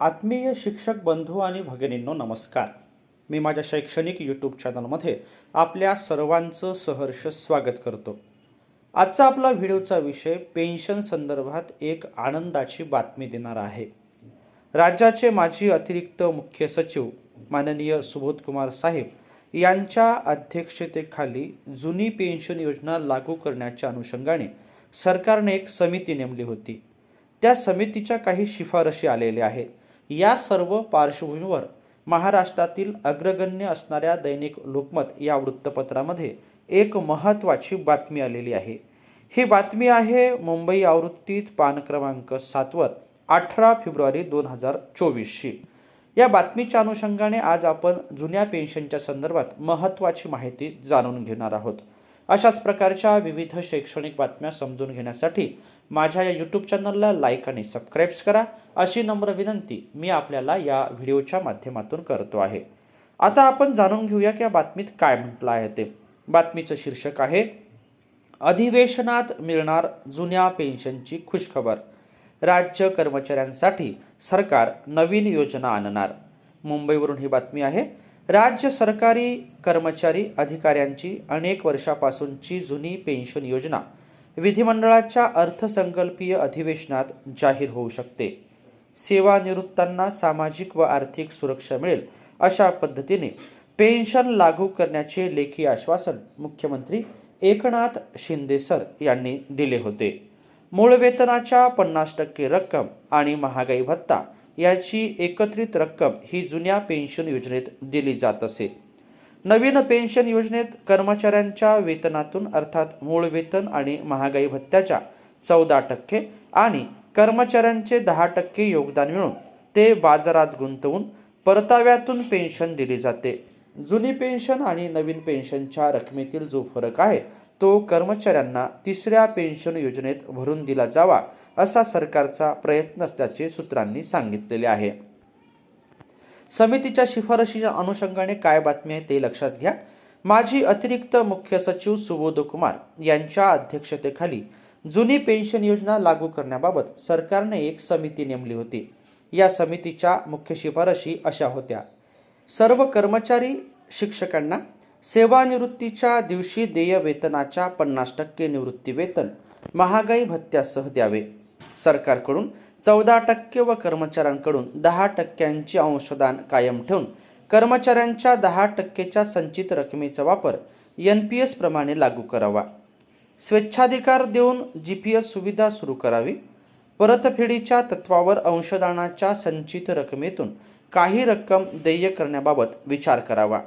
आत्मीय शिक्षक बंधू आणि भगिनींनो नमस्कार. मी माझ्या शैक्षणिक यूट्यूब चॅनलमध्ये आपल्या सर्वांचं सहर्ष स्वागत करतो. आजचा आपला व्हिडिओचा विषय पेन्शन संदर्भात एक आनंदाची बातमी देणार आहे. राज्याचे माजी अतिरिक्त मुख्य सचिव माननीय सुबोधकुमार साहेब यांच्या अध्यक्षतेखाली जुनी पेन्शन योजना लागू करण्याच्या अनुषंगाने सरकारने एक समिती नेमली होती. त्या समितीच्या काही शिफारशी आलेल्या आहेत. या सर्व पार्श्वभूमीवर महाराष्ट्रातील अग्रगण्य असणाऱ्या दैनिक लोकमत या वृत्तपत्रामध्ये एक महत्त्वाची बातमी आलेली आहे. ही बातमी आहे मुंबई आवृत्तीत पान क्रमांक सातवर अठरा फेब्रुवारी दोन हजार चोवीसशी. या बातमीच्या अनुषंगाने आज आपण जुन्या पेन्शनच्या संदर्भात महत्त्वाची माहिती जाणून घेणार आहोत. अशाच प्रकारच्या विविध शैक्षणिक बातम्या समजून घेण्यासाठी माझ्या या यूट्यूब चॅनलला लाईक आणि सबस्क्राईब्स करा. अशी नम्र विनंती मी आपल्याला या व्हिडिओच्या माध्यमातून करतो आहे. आता आपण जाणून घेऊया की या बातमीत काय म्हटलं आहे ते. बातमीचं शीर्षक आहे अधिवेशनात मिळणार जुन्या पेन्शनची खुशखबर. राज्य कर्मचाऱ्यांसाठी सरकार नवीन योजना आणणार. मुंबईवरून ही बातमी आहे. राज्य सरकारी कर्मचारी अधिकाऱ्यांची अनेक वर्षापासूनची जुनी पेन्शन योजना विधिमंडळाच्या अर्थसंकल्पीय अधिवेशनात जाहीर होऊ शकते. सेवानिवृत्तांना सामाजिक व आर्थिक सुरक्षा मिळेल अशा पद्धतीने पेन्शन लागू करण्याचे लेखी आश्वासन मुख्यमंत्री एकनाथ शिंदे सर यांनी दिले होते. मूळ वेतनाच्या पन्नास टक्के रक्कम आणि महागाई भत्ता याची एकत्रित रक्कम ही जुन्या पेन्शन योजनेत दिली जात असे. नवीन पेन्शन योजनेत कर्मचाऱ्यांच्या वेतनातून अर्थात मूळ वेतन आणि महागाई भत्त्याच्या चौदा टक्के आणि कर्मचाऱ्यांचे दहा टक्के योगदान मिळून ते बाजारात गुंतवून परताव्यातून पेन्शन दिली जाते. जुनी पेन्शन आणि नवीन पेन्शनच्या रकमेतील जो फरक आहे तो कर्मचाऱ्यांना तिसऱ्या पेन्शन योजनेत भरून दिला जावा असा सरकारचा प्रयत्न असल्याचे सूत्रांनी सांगितलेले आहे. समितीच्या शिफारशीच्या अनुषंगाने काय बातमी आहे ते लक्षात घ्या. माजी अतिरिक्त मुख्य सचिव सुबोध कुमार यांच्या अध्यक्षतेखाली जुनी पेन्शन योजना लागू करण्याबाबत सरकारने एक समिती नेमली होती. या समितीच्या मुख्य शिफारशी अशा होत्या. सर्व कर्मचारी शिक्षकांना सेवानिवृत्तीच्या दिवशी देय वेतनाच्या पन्नास टक्के निवृत्ती वेतन महागाई भत्त्यासह द्यावे. सरकारकडून चौदा टक्के व कर्मचाऱ्यांकडून दहा टक्क्यांचे अंशदान कायम ठेवून कर्मचाऱ्यांच्या दहा टक्केच्या संचित रकमेचा वापर एन पी एस प्रमाणे लागू करावा. स्वेच्छाधिकार देऊन जी पी एस सुविधा सुरू करावी. परतफेडीच्या तत्वावर अंशदानाच्या संचित रकमेतून काही रक्कम देय करण्याबाबत विचार करावा.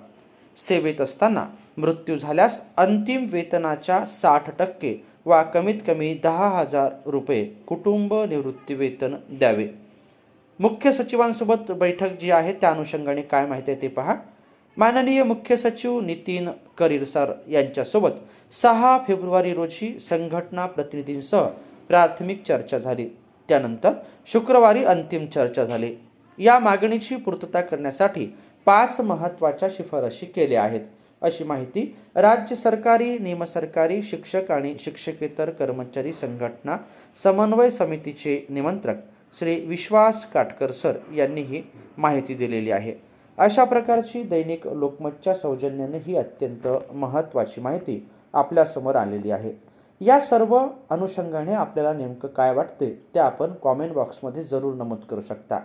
सेवेत असताना मृत्यू झाल्यास अंतिम वेतनाच्या साठ टक्के वा कमीत कमी दहा हजार रुपये कुटुंब निवृत्ती वेतन द्यावे. मुख्य सचिवांसोबत बैठक जी आहे त्या अनुषंगाने काय माहिती आहे ते पहा. माननीय मुख्य सचिव नितीन करीर सर यांच्यासोबत सहा फेब्रुवारी रोजी संघटना प्रतिनिधींसह प्राथमिक चर्चा झाली. त्यानंतर शुक्रवारी अंतिम चर्चा झाली. या मागणीची पूर्तता करण्यासाठी पाच महत्त्वाच्या शिफारशी केल्या आहेत. अशी माहिती राज्य सरकारी निमसरकारी शिक्षक आणि शिक्षकेतर कर्मचारी संघटना समन्वय समितीचे निमंत्रक श्री विश्वास काटकर सर यांनी ही माहिती दिलेली आहे. अशा प्रकारची दैनिक लोकमतच्या सौजन्याने ही अत्यंत महत्त्वाची माहिती आपल्यासमोर आलेली आहे. या सर्व अनुषंगाने आपल्याला नेमकं काय वाटते ते आपण कॉमेंट बॉक्समध्ये जरूर नमूद करू शकता.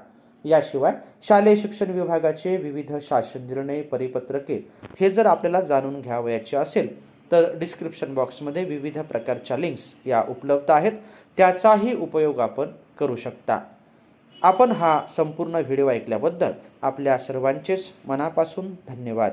याशिवाय शालेय शिक्षण विभागाचे विविध शासन निर्णय परिपत्रके हे जर आपल्याला जाणून घ्यावयाचे असेल तर डिस्क्रिप्शन बॉक्समध्ये विविध प्रकारच्या लिंक्स या उपलब्ध आहेत. त्याचाही उपयोग आपण करू शकता. आपण हा संपूर्ण व्हिडिओ ऐकल्याबद्दल आपल्या सर्वांचेच मनापासून धन्यवाद.